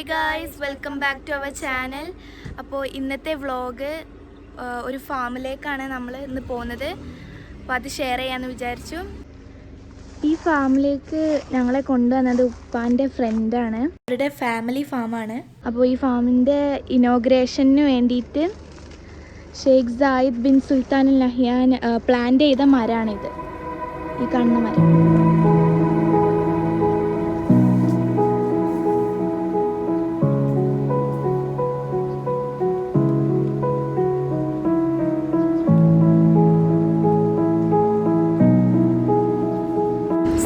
Hi guys welcome back to our channel അപ്പോൾ ഇന്നത്തെ vlog ഒരു ഫാമിലേക്കാണ് നമ്മൾ ഇന്ന് പോകുന്നത്. അപ്പോൾ അത് ഷെയർ ചെയ്യാമെന്ന് വിചാരിച്ചു. ഈ ഫാമിലേക്ക് ഞങ്ങളെ കൊണ്ടുവന്നത് ഉപ്പാന്റെ ഫ്രണ്ടാണ് അവരുടെ ഫാമിലി ഫാമാണ് അപ്പോൾ ഈ ഫാമിന്റെ ഇനോഗ്രേഷന് വേണ്ടിയിട്ട് Sheikh Zayed bin Sultan Nahyan plant ചെയ്ത മരമാണിത് ഈ കണ്ണ് മരം.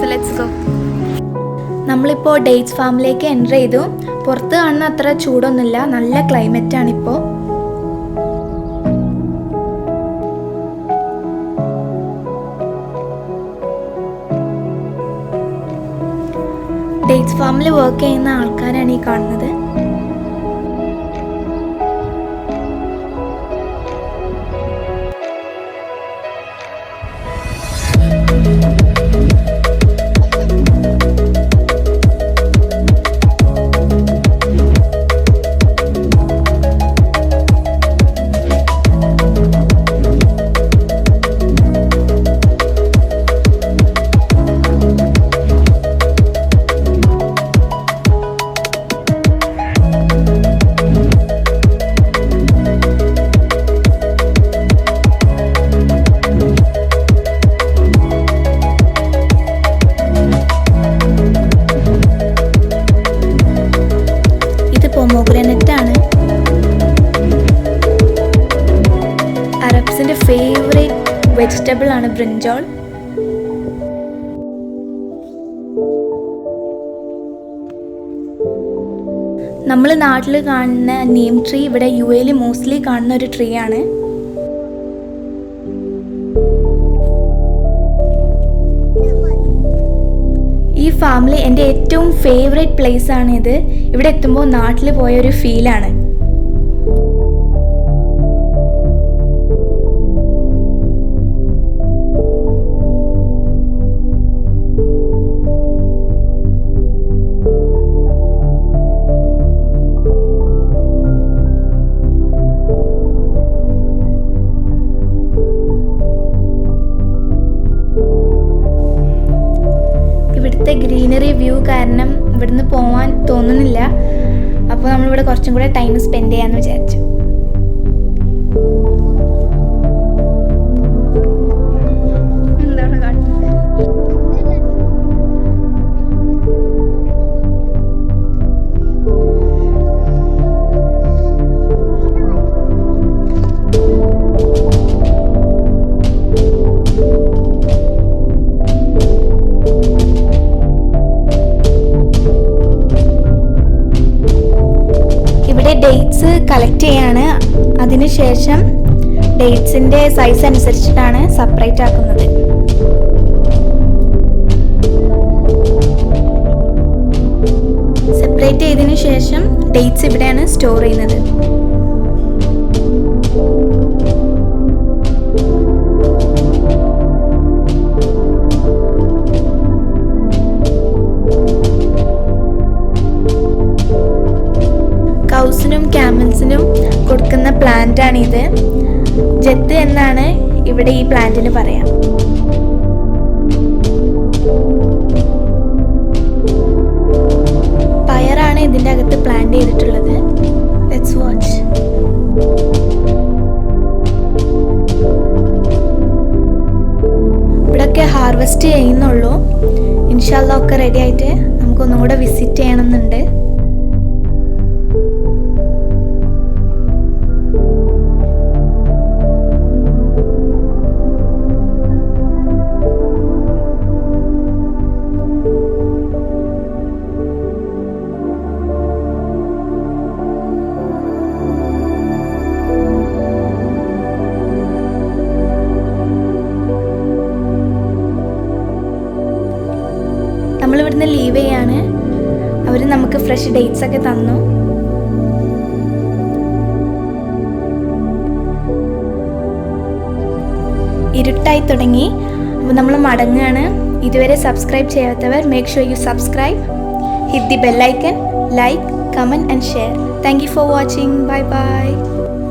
സോ ലെറ്റ്സ് ഗോ നമ്മളിപ്പോൾ ഡേറ്റ്സ് ഫാമിലേക്ക് എന്റർ ചെയ്തു. പുറത്ത് കാണുന്ന അത്ര ചൂടൊന്നുമില്ല. നല്ല ക്ലൈമറ്റ് ആണിപ്പോൾ ഡേറ്റ്സ് ഫാമിൽ വർക്ക് ചെയ്യുന്ന ആൾക്കാരാണ് ഈ കാണുന്നത്. ഇത് വെജിറ്റബിൾ ആണ് ബ്രിഞ്ചോൾ നമ്മൾ നാട്ടിൽ കാണുന്ന നീം ട്രീ ഇവിടെ യു എയിൽ മോസ്റ്റ്ലി കാണുന്ന ഒരു ട്രീ ആണ്. ഈ ഫാമിലി എന്റെ ഏറ്റവും ഫേവറേറ്റ് പ്ലേസ് ആണ് ഇത്. ഇവിടെ എത്തുമ്പോൾ നാട്ടിൽ പോയ ഒരു ഫീലാണ് ഇവിടുത്തെ ഗ്രീനറി വ്യൂ കാരണം ഇവിടുന്ന് പോവാൻ തോന്നുന്നില്ല. അപ്പോൾ നമ്മളിവിടെ കുറച്ചും കൂടെ ടൈം സ്പെൻഡ് ചെയ്യാമെന്ന് വിചാരിച്ചു. കളക്ട് ചെയ്യാണ്. അതിനുശേഷം ഡേറ്റ്സിന്റെ സൈസ് അനുസരിച്ചിട്ടാണ് സെപ്പറേറ്റ് ആക്കുന്നത്. സെപ്പറേറ്റ് ചെയ്തതിനു ശേഷം ഡേറ്റ്സ് ഇവിടെയാണ് സ്റ്റോർ ചെയ്യുന്നത്. ക്യാമൽസിനും കൊടുക്കുന്ന പ്ലാന്റ് ആണ് ഇത് ജത്ത് എന്നാണ് ഇവിടെ ഈ പ്ലാന്റിന് പറയാം. പയറാണ് ഇതിന്റെ അകത്ത് പ്ലാന്റ് ചെയ്തിട്ടുള്ളത്. ലെറ്റ്സ് വാച്ച് ഇവിടൊക്കെ ഹാർവെസ്റ്റ് ചെയ്യുന്നുള്ളൂ. ഇൻഷാല്ല ഒക്കെ റെഡി ആയിട്ട് ലീവ് ചെയ്യാണ് അവർ നമുക്ക് ഫ്രഷ് ഡേറ്റ്സ് ഒക്കെ തന്നു. ഇരുട്ടായി തുടങ്ങി. അപ്പോൾ നമ്മൾ മടങ്ങുകയാണ് ഇതുവരെ സബ്സ്ക്രൈബ് ചെയ്യാത്തവർ make sure you subscribe hit the bell icon like comment and share thank you for watching bye bye.